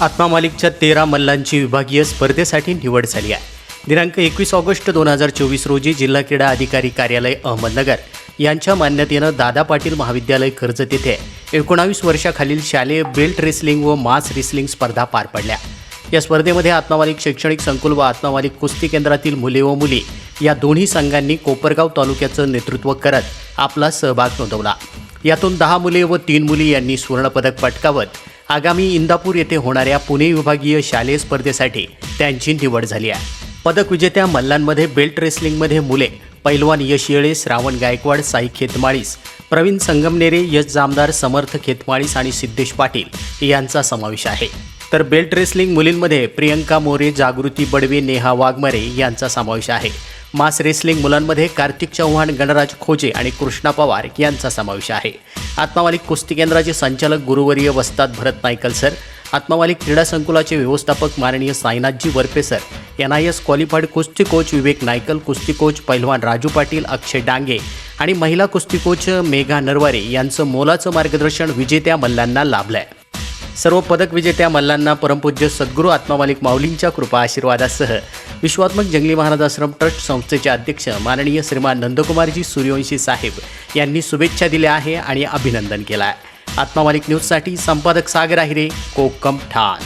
आत्मा मालिकच्या तेरा मल्लांची विभागीय स्पर्धेसाठी निवड झाली आहे. दिनांक एकवीस ऑगस्ट दोन हजार चोवीस रोजी जिल्हा क्रीडा अधिकारी कार्यालय अहमदनगर यांच्या मान्यतेनं दादा पाटील महाविद्यालय कर्जत येथे एकोणावीस वर्षाखालील शालेय बेल्ट रेसलिंग व मास रेसलिंग स्पर्धा पार पडल्या. या स्पर्धेमध्ये आत्मामालिक शैक्षणिक संकुल व आत्मामालिक कुस्ती केंद्रातील मुले व मुली या दोन्ही संघांनी कोपरगाव तालुक्याचं नेतृत्व करत आपला सहभाग नोंदवला. यातून दहा मुले व तीन मुली यांनी सुवर्णपदक पटकावत आगामी इंदापूर येथे होणाऱ्या पुणे विभागीय शालेय स्पर्धेसाठी त्यांची निवड झाली आहे. पदक विजेत्या मल्लांमध्ये बेल्ट रेसलिंगमध्ये मुले पैलवान यश येळे श्रावण गायकवाड साई खेतमाळीस प्रवीण संगमनेरे यश जामदार समर्थ खेतमाळीस आणि सिद्धेश पाटील यांचा समावेश आहे. तर बेल्ट रेसलिंग मुलींमध्ये प्रियंका मोरे जागृती बडवे नेहा वाघमारे यांचा समावेश आहे. मास रेसलिंग मुलांमध्ये कार्तिक चव्हाण गणराज खोजे आणि कृष्णा पवार यांचा समावेश आहे. आत्मामालिक कुस्ती केंद्राचे संचालक गुरुवर्य वस्तात भरत नायकल सर आत्मामालिक क्रीडा संकुलाचे व्यवस्थापक माननीय साईनाथजी Varpe sir N I S qualified कुस्ती कोच विवेक नायकल कुस्ती कोच पैलवान राजू पाटील अक्षय डांगे आणि महिला कुस्ती कोच मेघा नरवारे यांचं मोलाचं मार्गदर्शन विजेत्या मल्लांना लाभलं आहे सर्व पदक विजेत्या मल्लांना परमपूज्य सद्गुरू आत्मामालिक माऊलींच्या कृपा आशीर्वादासह विश्वात्मक जंगली महाराज आश्रम ट्रस्ट संस्थेचे अध्यक्ष माननीय श्रीमान नंदकुमारजी सूर्यवंशी साहेब यांनी शुभेच्छा दिल्या आहे आणि अभिनंदन केलं आहे आत्मामालिक न्यूजसाठी संपादक सागर आहिरे कोकम ठाण.